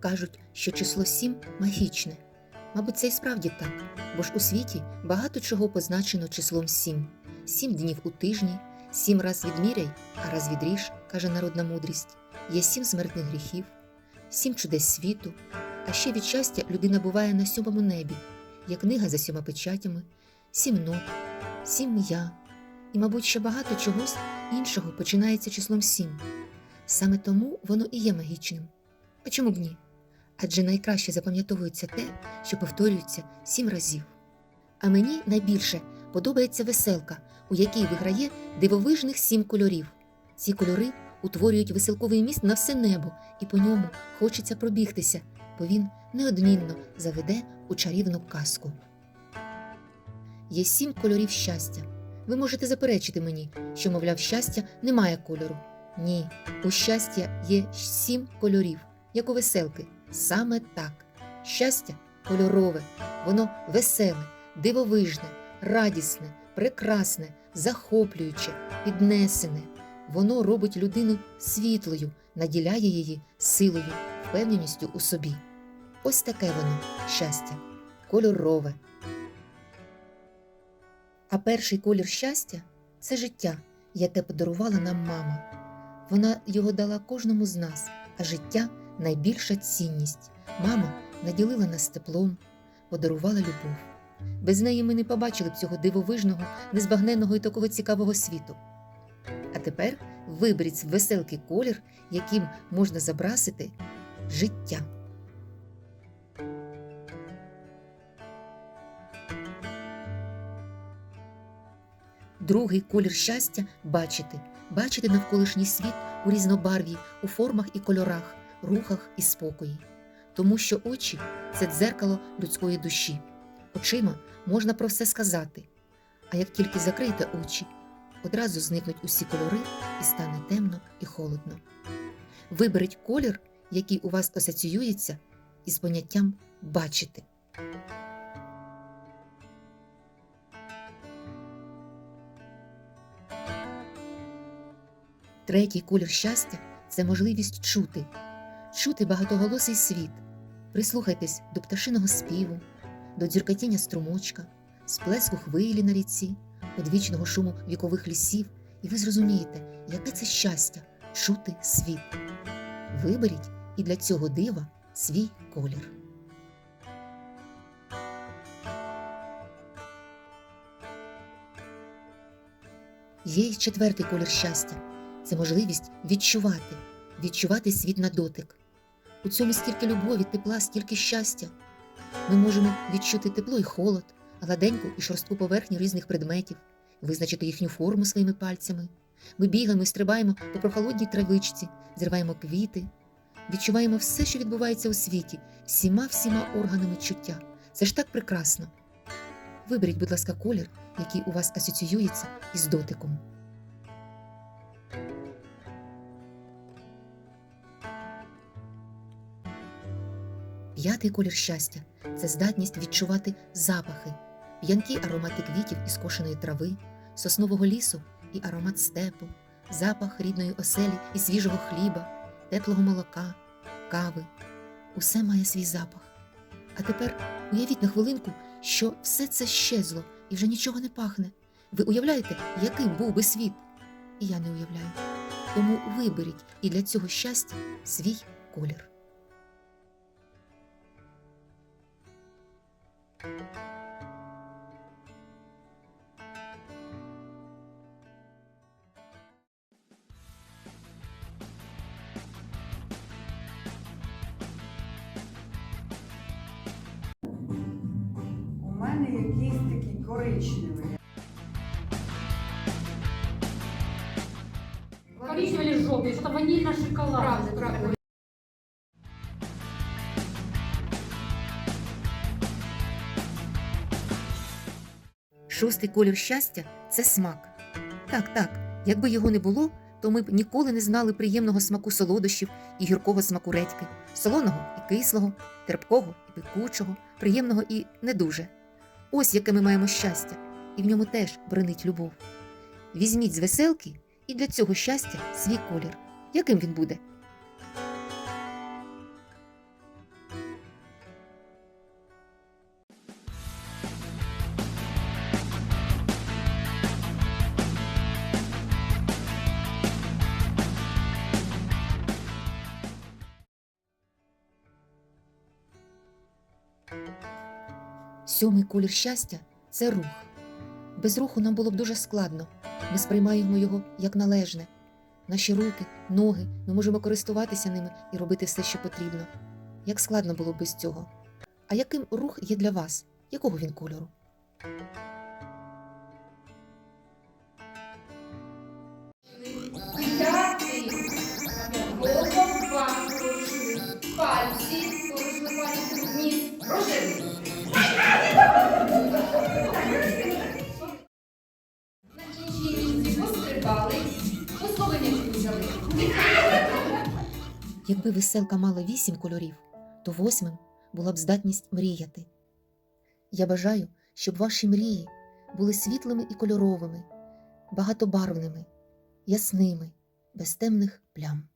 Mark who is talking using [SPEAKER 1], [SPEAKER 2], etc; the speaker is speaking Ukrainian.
[SPEAKER 1] Кажуть, що число сім магічне. Мабуть, це і справді так, бо ж у світі багато чого позначено числом сім. Сім днів у тижні, сім раз відміряй, а раз відріж, каже народна мудрість. Є сім смертних гріхів, сім чудес світу, а ще від щастя людина буває на сьомому небі, є книга за сіма печатями, сім нот, сім я, і, мабуть, ще багато чогось іншого починається числом сім. Саме тому воно і є магічним. А чому б ні? Адже найкраще запам'ятовується те, що повторюється сім разів. А мені найбільше подобається веселка, у якій виграє дивовижних сім кольорів. Ці кольори утворюють веселковий міст на все небо, і по ньому хочеться пробігтися, бо він неодмінно заведе у чарівну казку. Є сім кольорів щастя. Ви можете заперечити мені, що, мовляв, щастя немає кольору. Ні, у щастя є сім кольорів, як у веселки. Саме так. Щастя кольорове, воно веселе, дивовижне, радісне, прекрасне, захоплююче, піднесене. Воно робить людину світлою, наділяє її силою, впевненістю у собі. Ось таке воно щастя, кольорове. А перший колір щастя це життя, яке подарувала нам мама. Вона його дала кожному з нас, а життя найбільша цінність. Мама наділила нас теплом, подарувала любов. Без неї ми не побачили б цього дивовижного, незбагненного і такого цікавого світу. А тепер виберіть з веселки колір, яким можна забрасити життя. Другий колір щастя бачити, бачити навколишній світ у різнобарві, у формах і кольорах, рухах і спокої. Тому що очі це дзеркало людської душі. Очима можна про все сказати. А як тільки закриєте очі, одразу зникнуть усі кольори і стане темно і холодно. Виберіть колір, який у вас асоціюється із поняттям бачити. Третій колір щастя це можливість чути, чути багатоголосий світ. Прислухайтесь до пташиного співу, до дзюркатіння струмочка, сплеску хвилі на ріці, одвічного шуму вікових лісів, і ви зрозумієте, яке це щастя чути світ. Виберіть і для цього дива свій колір. Є й четвертий колір щастя це можливість відчувати, відчувати світ на дотик. У цьому стільки любові, тепла, стільки щастя. Ми можемо відчути тепло і холод, гладеньку і шорстку поверхню різних предметів, визначити їхню форму своїми пальцями. Ми бігаємо і стрибаємо по прохолодній травичці, зриваємо квіти, відчуваємо все, що відбувається у світі, всіма всіма органами чуття. Це ж так прекрасно. Виберіть, будь ласка, колір, який у вас асоціюється із дотиком. П'ятий колір щастя це здатність відчувати запахи, п'янкі аромати квітів і скошеної трави, соснового лісу і аромат степу, запах рідної оселі і свіжого хліба, теплого молока, кави. Усе має свій запах. А тепер уявіть на хвилинку, що все це щезло і вже нічого не пахне. Ви уявляєте, яким був би світ? І я не уявляю. Тому виберіть і для цього щастя свій колір.
[SPEAKER 2] У мене якийсь такий коричневий.
[SPEAKER 3] Коричневый или желтый, что-то ванильно-шоколад.
[SPEAKER 4] Правда, правда.
[SPEAKER 1] Шостий колір щастя це смак. Так, так, Якби його не було, то ми б ніколи не знали приємного смаку солодощів і гіркого смаку редьки, солоного і кислого, терпкого і пекучого, приємного і не дуже. Ось яке ми маємо щастя, і в ньому теж бренить любов. Візьміть з веселки і для цього щастя свій колір. Яким він буде? Сьомий колір щастя це рух. Без руху нам було б дуже складно. Ми сприймаємо його як належне. Наші руки, ноги, ми можемо користуватися ними і робити все, що потрібно. Як складно було б без цього. А яким рух є для вас? Якого він кольору? Якби веселка мала вісім кольорів, то восьмим була б здатність мріяти. Я бажаю, щоб ваші мрії були світлими і кольоровими, багатобарвними, ясними, без темних плям.